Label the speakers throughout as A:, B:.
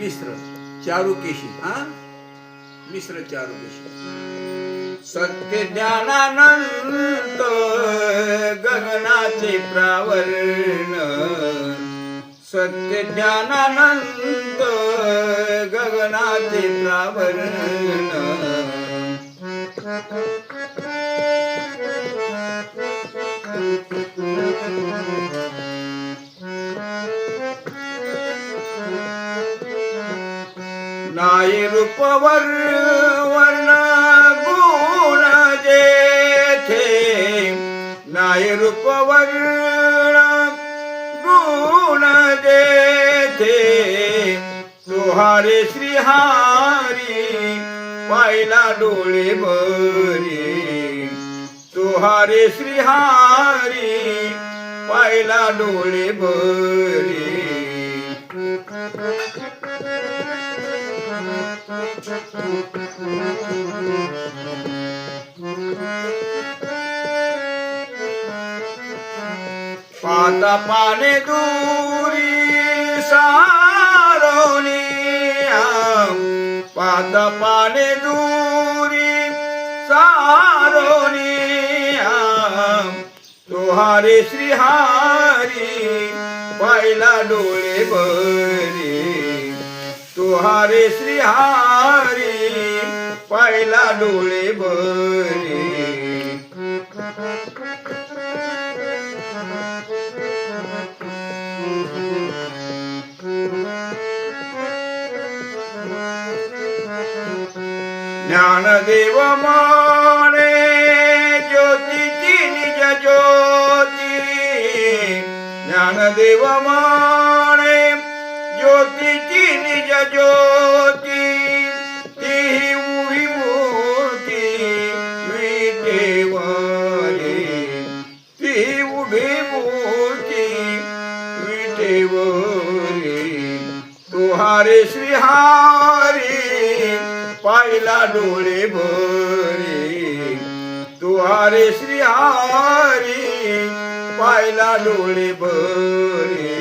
A: मिश्र चारुकेशी हा? मिश्र चारुकेशी सत्य ज्ञानानंत गगनाचे प्रावरण. सत्य ज्ञानानंत गगनाचे प्रावरण. नाय रूपवर वर्ण गुण जेथे. नाय रूपवर गुण जेथे. तुहारे श्रीहारी पाहिला डोळे बरी तुहारे श्रीहारी पाहिला डोळे बरी पाता पाने दूरी सारोनी पाता पाने दूरी सारोनी तुहारे श्रीहारी पाहिला डोळे बरी तुहारे श्रीहारी પહેલા ડોલે ભરી જ્ઞાન દેવ મારે જ્યોતિજી નિજ જ્યોતિ જ્ઞાન દેવ મારે જ્યોતિજી નિજ જ્યોતિ हरे श्री हरी पाहिला डोळे भरे. तुहारे श्रीहारी पाहिला डोळे भरी.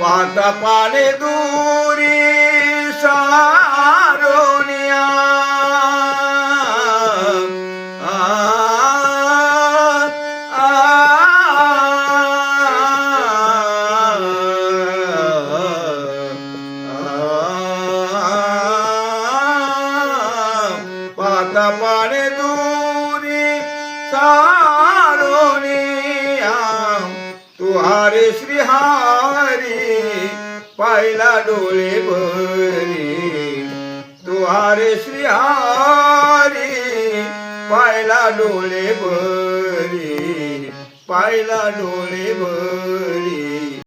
A: पाता पाने दूरी सा पाता पाने दूरी सारोनिया तुहारे श्रीहारी पाहिला डोळे भरे। तुहारे श्रीहारी पाहिला डोळे भरे। पाहिला डोळे भरे।